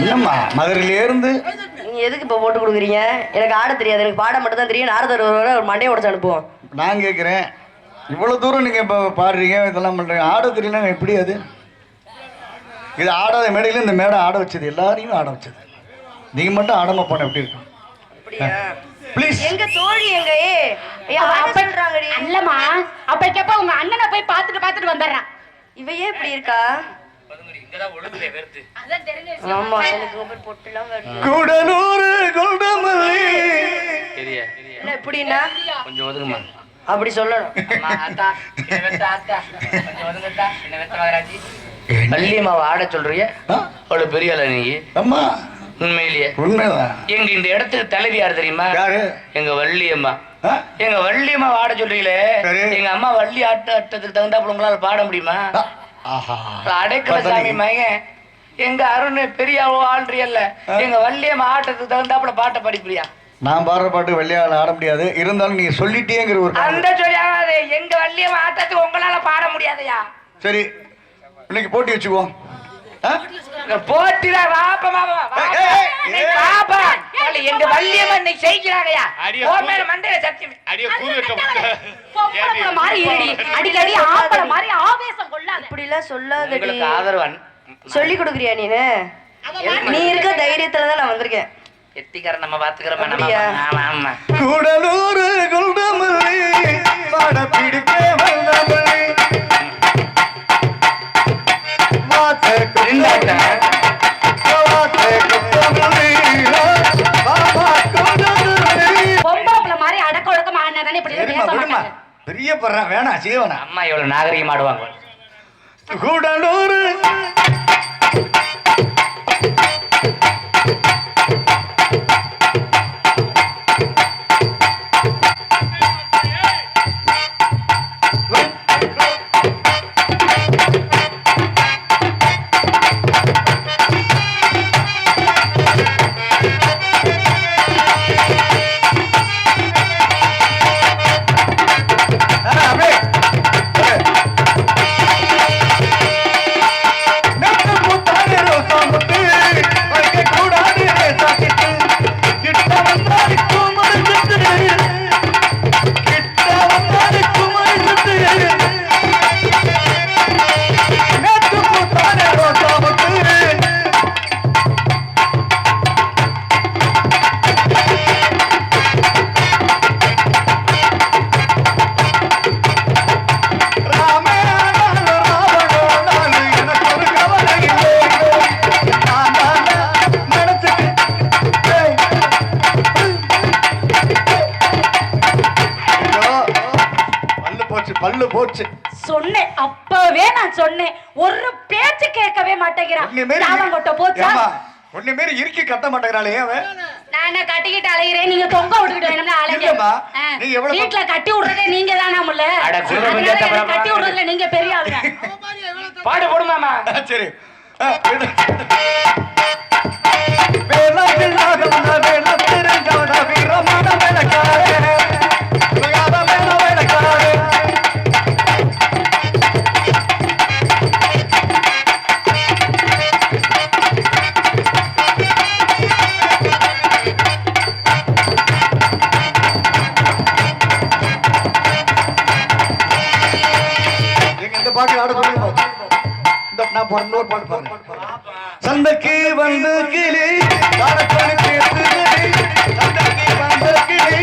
இல்லம்மா மதுரையில இருந்து நீங்க எதுக்கு இப்ப போட்டு கொடுக்குறீங்க? எனக்கு ஆட தெரியாது. எனக்கு பாட மட்டும் தான் தெரியும். நாரதர் ஒரு ஒரு மண்டையை உடச்சு அனுப்புவோம். நான் கேட்குறேன் இவ்வளோ தூரம் நீங்கள் இப்போ பாடுறீங்க இதெல்லாம் பண்ணுறீங்க ஆட தெரியல எப்படி அது? இது ஆடாத மேடையில் இந்த மேடை ஆட வச்சது. எல்லாரையும் ஆட வச்சது. நீங்கள் மட்டும் ஆடாம போன எப்படி இருக்கும்? அப்படியா? ப்ளீஸ் எங்க தோழி எங்க? ஏ சொல்றாங்கடி. அல்லம்மா அப்ப கேப்ப உங்க அண்ணனை போய் பார்த்துட்டு பார்த்துட்டு வந்துடுறான். இவ ஏன் இப்படி இருக்கா? தெரிய. என்ன எப்படின்னா? கொஞ்சம் அப்படி சொல்லணும். அம்மா, அத்தா, என்னை வெத்த அத்தா. கொஞ்சம் ஒதுங்கத்தா, என்னை வெத்த மகராஜி. வள்ளியம்மாவை ஆட சொல்றிய? அவ்வளவு பெரிய ஆளா நீ? அம்மா. உண்மையிலேயே. உண்மைதான். எங்க இந்த இடத்துக்கு தலைவி யார் தெரியுமா? யாரு? எங்க வள்ளியம்மா? எங்க வள்ளியம்மா ஆட சொல்றீங்களே. எங்க அம்மா வள்ளி ஆட்ட ஆட்டத்துக்கு தகுந்தாப்புல உங்களால பாட முடியுமா? அடைக்கல சாமி மகன். எங்க அருண் பெரிய ஆள்றியல்ல எங்க வள்ளியம்மா ஆட்டத்துக்கு தகுந்தாப்புல பாட்டை படிப்பியா? நான் பாடுற பாட்டு வெள்ளையால் ஆட முடியாது. இருந்தாலும் நீங்க சொல்லிட்டேங்கிற ஒரு. அந்த சொல்லியாவது எங்க வள்ளியம்மா ஆட்டத்துக்கு உங்களால பாட முடியாதயா? சரி இன்னைக்கு போட்டி வச்சுக்குவோம். ஆ? போட்டில வாப்பா எங்க வள்ளியம்மா இன்னைக்கு செய்கிறாங்கயா அடியே, ஓ மேல மண்டையில சத்தியம். அடியே கூறு வைக்க பொம்பளை மாதிரி இருடி அடிக்கடி ஆம்பளை மாதிரி எல்லாம் சொல்லாதடி. உங்களுக்கு ஆதரவன் சொல்லி கொடுக்குறியா நீனு? நீ இருக்க தைரியத்துல தான் நான் வந்திருக்கேன். எத்திக்கார நம்ம பாத்துக்கிறோம் நம்ம அப்படியா? ஆமா ஆமா கூடலூர் குண்டமல்லி குண்டமல்லி பொம்பளை மாதிரி அடக்க ஒடுக்கமா இப்படி எல்லாம் பேச விடுமா? மாட்டாங்க? வேணாம் செய்வனா அம்மா எவ்வளவு நாகரிகம் ஆடுவாங்க கூடலூர். போச்சு. சொன்னேன். அப்பவே நான் சொன்னேன். ஒரு பேச்சு கேட்கவே மாட்டேங்கிறான். கொட்ட போச்சா? உன்னை மாரி இறுக்கி கட்ட மாட்டேங்கிறாளே அவன். நான் என்ன கட்டிக்கிட்டு அலைகிறேன் நீங்க தொங்க விட்டுக்கிட்டு வேணும்னா அலைங்க. இல்லம்மா, ஆ, நீங்க எவ்வளவு வீட்ல கட்டி விடுறதே நீங்க தானா முல்ல? அட, கட்டி விடுறதுல நீங்க பெரிய ஆளுங்க. பாடு போடுமாமா. சரி. ஆ, விடு. நான் போற இன்னொரு பாட்டு பாருங்க சந்தைக்கு வந்து கிளி சந்தைக்கு வந்து கிளி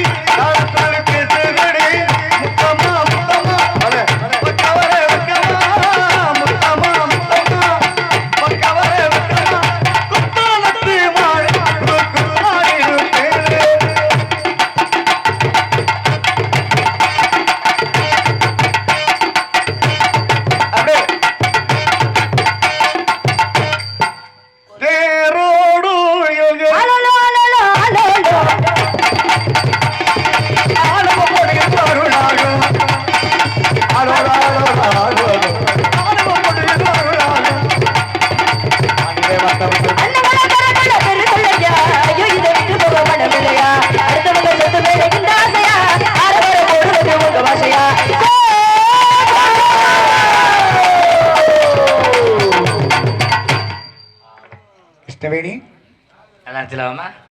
வேணி நல்லா செலவாமா